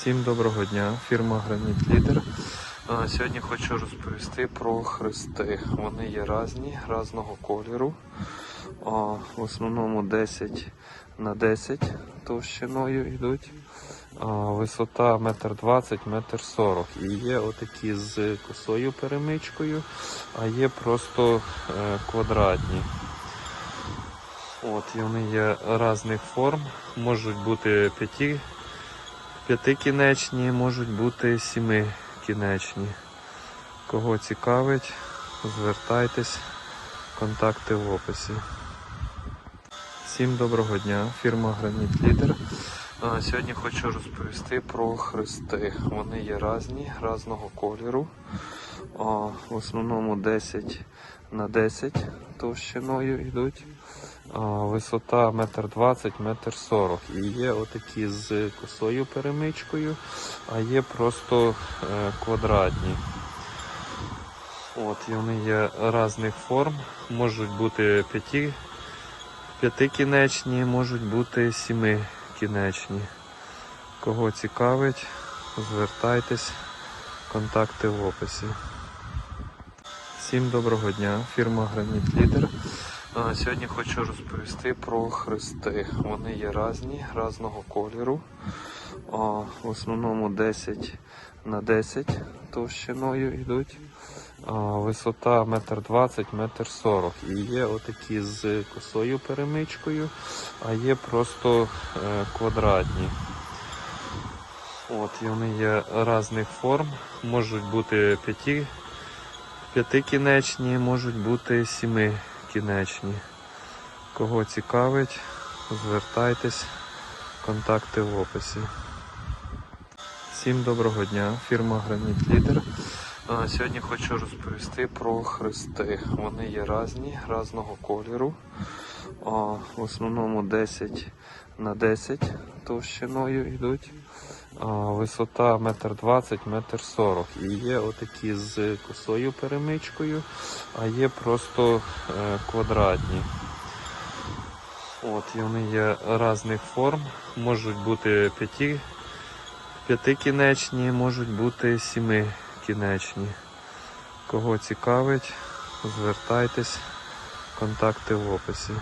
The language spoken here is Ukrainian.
Всім доброго дня, фірма Граніт Лідер. Сьогодні хочу розповісти про хрести. Вони є різні, різного кольору. В основному 10 на 10 товщиною йдуть. Висота 1,20 м, 1,40 м. І є отакі з косою перемичкою, а є просто е, квадратні. От, і вони є різних форм, можуть бути п'яти П'ятикінечні можуть бути сімикінечні. Кого цікавить, звертайтесь, контакти в описі. Всім доброго дня, фірма Граніт Лідер. Сьогодні хочу розповісти про хрести. Вони є різні, різного кольору. В основному 10 на 10 товщиною йдуть. Висота 1,20 м, 1,40 м. І є отакі з косою перемичкою, а є просто е, квадратні. От, і вони є різних форм, можуть бути п'яти, п'ятикінечні, можуть бути сімикінечні. Кого цікавить, звертайтесь, контакти в описі. Всім доброго дня, фірма Граніт Лідер. Сьогодні хочу розповісти про хрести. Вони є різні, різного кольору. В основному 10 на 10 товщиною йдуть. Висота 1,20 м, 1,40 м. І є отакі з косою перемичкою, а є просто е, квадратні. От, і вони є різних форм, можуть бути п'ятикінечні, можуть бути сімикінечні. Кого цікавить, звертайтесь, контакти в описі. Всім доброго дня, фірма Граніт Лідер. Сьогодні хочу розповісти про хрести. Вони є різні, різного кольору. В основному 10 на 10 товщиною йдуть. Висота 1,20 м, 1,40 м. І є отакі з косою перемичкою, а є просто е, квадратні. От, і вони є різних форм, можуть бути п'ятикінечні, можуть бути сімикінечні. Кого цікавить, звертайтесь, контакти в описі.